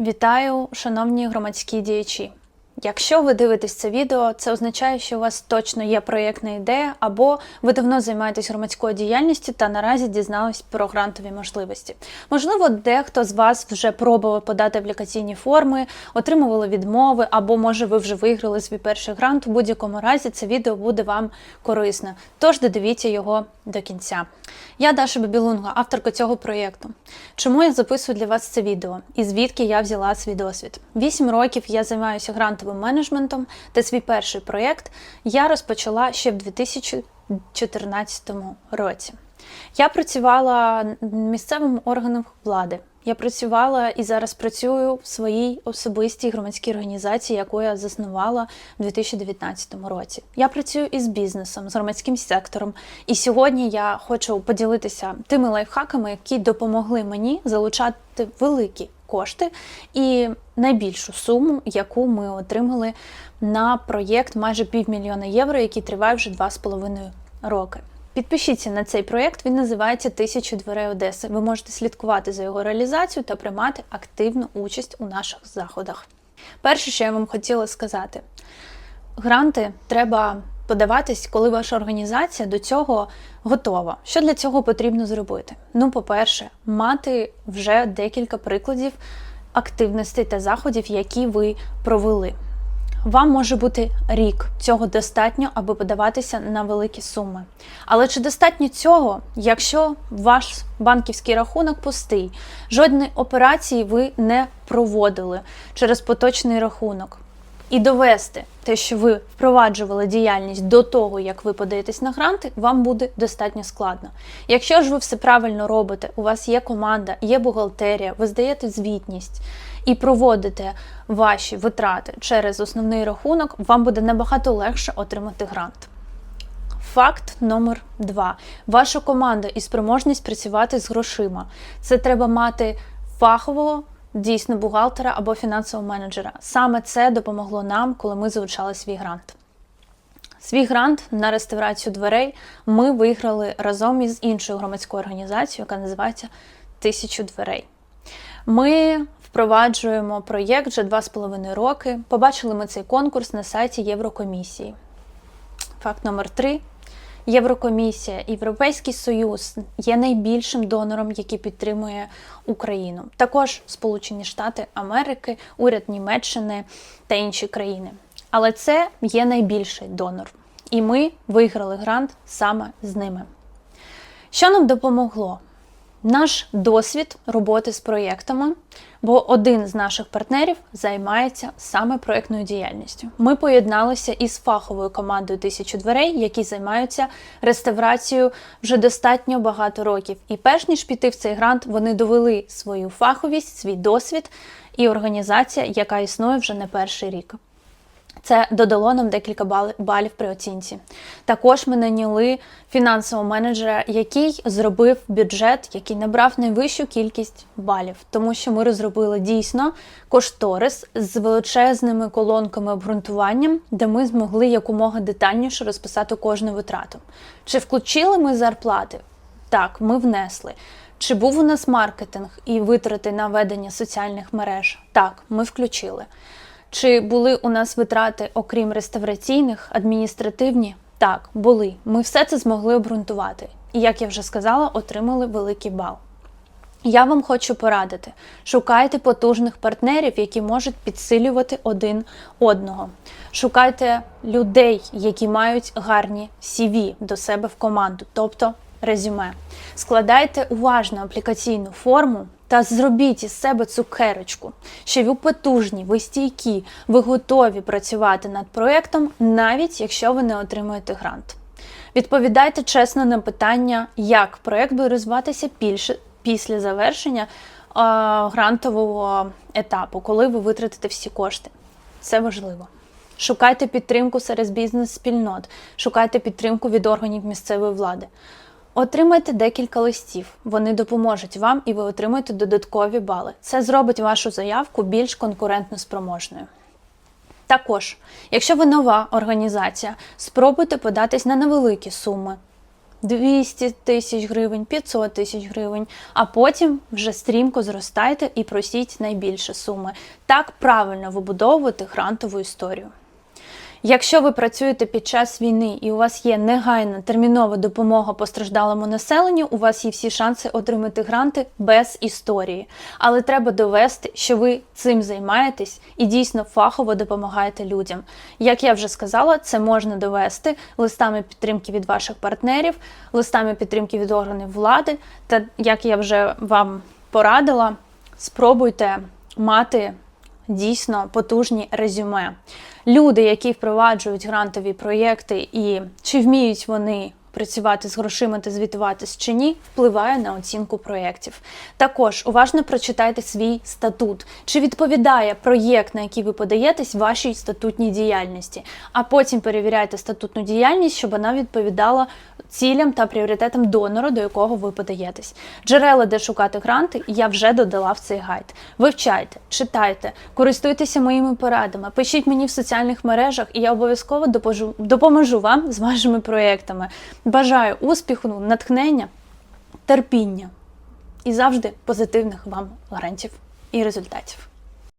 Вітаю, шановні громадські діячі. Якщо ви дивитесь це відео, це означає, що у вас точно є проєктна ідея, або ви давно займаєтесь громадською діяльністю та наразі дізнались про грантові можливості. Можливо, дехто з вас вже пробував подати аплікаційні форми, отримували відмови, або може ви вже виграли свій перший грант. У будь-якому разі це відео буде вам корисне. Тож додивіться його до кінця. Я Даша Бабілунга, авторка цього проєкту. Чому я записую для вас це відео і звідки я взяла свій досвід? Вісім років я займаюся грантовим менеджментом, та свій перший проєкт я розпочала ще в 2014 році. Я працювала місцевим органом влади. Я працювала і зараз працюю в своїй особистій громадській організації, яку я заснувала в 2019 році. Я працюю із бізнесом, з громадським сектором. І сьогодні я хочу поділитися тими лайфхаками, які допомогли мені залучати великі кошти і найбільшу суму, яку ми отримали на проєкт майже півмільйона євро, який триває вже два з половиною роки. Підпишіться на цей проєкт, він називається Тисячу дверей Одеси. Ви можете слідкувати за його реалізацією та приймати активну участь у наших заходах. Перше, що я вам хотіла сказати, гранти треба подаватись, коли ваша організація до цього готова. Що для цього потрібно зробити? Ну, по-перше, мати вже декілька прикладів активностей та заходів, які ви провели. Вам може бути рік, цього достатньо, аби подаватися на великі суми. Але чи достатньо цього, якщо ваш банківський рахунок пустий, жодної операції ви не проводили через поточний рахунок? І довести те, що ви впроваджували діяльність до того, як ви подаєтесь на гранти, вам буде достатньо складно. Якщо ж ви все правильно робите, у вас є команда, є бухгалтерія, ви здаєте звітність і проводите ваші витрати через основний рахунок, вам буде набагато легше отримати грант. Факт номер два: ваша команда і спроможність працювати з грошима. Це треба мати фахового. Дійсно, бухгалтера або фінансового менеджера. Саме це допомогло нам, коли ми залучали свій грант. Свій грант на реставрацію дверей ми виграли разом із іншою громадською організацією, яка називається Тисячу дверей. Ми впроваджуємо проєкт вже два з половиною роки. Побачили ми цей конкурс на сайті Єврокомісії. Факт номер три. Єврокомісія, Європейський Союз є найбільшим донором, який підтримує Україну. Також Сполучені Штати Америки, уряд Німеччини та інші країни. Але це є найбільший донор. І ми виграли грант саме з ними. Що нам допомогло? Наш досвід роботи з проєктами, бо один з наших партнерів займається саме проєктною діяльністю. Ми поєдналися із фаховою командою тисячу дверей, які займаються реставрацією вже достатньо багато років. І перш ніж піти в цей грант, вони довели свою фаховість, свій досвід і організація, яка існує вже не перший рік. Це додало нам декілька балів при оцінці. Також ми наняли фінансового менеджера, який зробив бюджет, який набрав найвищу кількість балів, тому що ми розробили дійсно кошторис з величезними колонками обґрунтуванням, де ми змогли якомога детальніше розписати кожну витрату. Чи включили ми зарплати? Так, ми внесли. Чи був у нас маркетинг і витрати на ведення соціальних мереж? Так, ми включили. Чи були у нас витрати, окрім реставраційних, адміністративні? Так, були. Ми все це змогли обґрунтувати. І, як я вже сказала, отримали великий бал. Я вам хочу порадити: шукайте потужних партнерів, які можуть підсилювати один одного. Шукайте людей, які мають гарні CV до себе в команду, тобто резюме. Складайте уважно аплікаційну форму та зробіть із себе цукерочку, що ви потужні, ви стійкі, ви готові працювати над проєктом, навіть якщо ви не отримуєте грант. Відповідайте чесно на питання, як проєкт буде розвиватися більше після завершення е, грантового етапу, коли ви витратите всі кошти. Це важливо. Шукайте підтримку серед бізнес-спільнот, шукайте підтримку від органів місцевої влади. Отримайте декілька листів, вони допоможуть вам і ви отримаєте додаткові бали. Це зробить вашу заявку більш конкурентно спроможною. Також, якщо ви нова організація, спробуйте податись на невеликі суми. 200 тисяч гривень, 500 тисяч гривень, а потім вже стрімко зростайте і просіть найбільше суми. Так правильно вибудовувати грантову історію. Якщо ви працюєте під час війни і у вас є негайна термінова допомога постраждалому населенню, у вас є всі шанси отримати гранти без історії. Але треба довести, що ви цим займаєтесь і дійсно фахово допомагаєте людям. Як я вже сказала, це можна довести листами підтримки від ваших партнерів, листами підтримки від органів влади. Та як я вже вам порадила, спробуйте мати дійсно потужні резюме. Люди, які впроваджують грантові проєкти, і чи вміють вони працювати з грошима та звітуватись чи ні, впливає на оцінку проєктів. Також уважно прочитайте свій статут, чи відповідає проєкт, на який ви подаєтесь, вашій статутній діяльності, а потім перевіряйте статутну діяльність, щоб вона відповідала цілям та пріоритетам донора, до якого ви подаєтесь. Джерела, де шукати гранти, я вже додала в цей гайд. Вивчайте, читайте, користуйтеся моїми порадами, пишіть мені в соціальних мережах, і я обов'язково допоможу вам з вашими проєктами. Бажаю успіху, натхнення, терпіння і завжди позитивних вам грантів і результатів.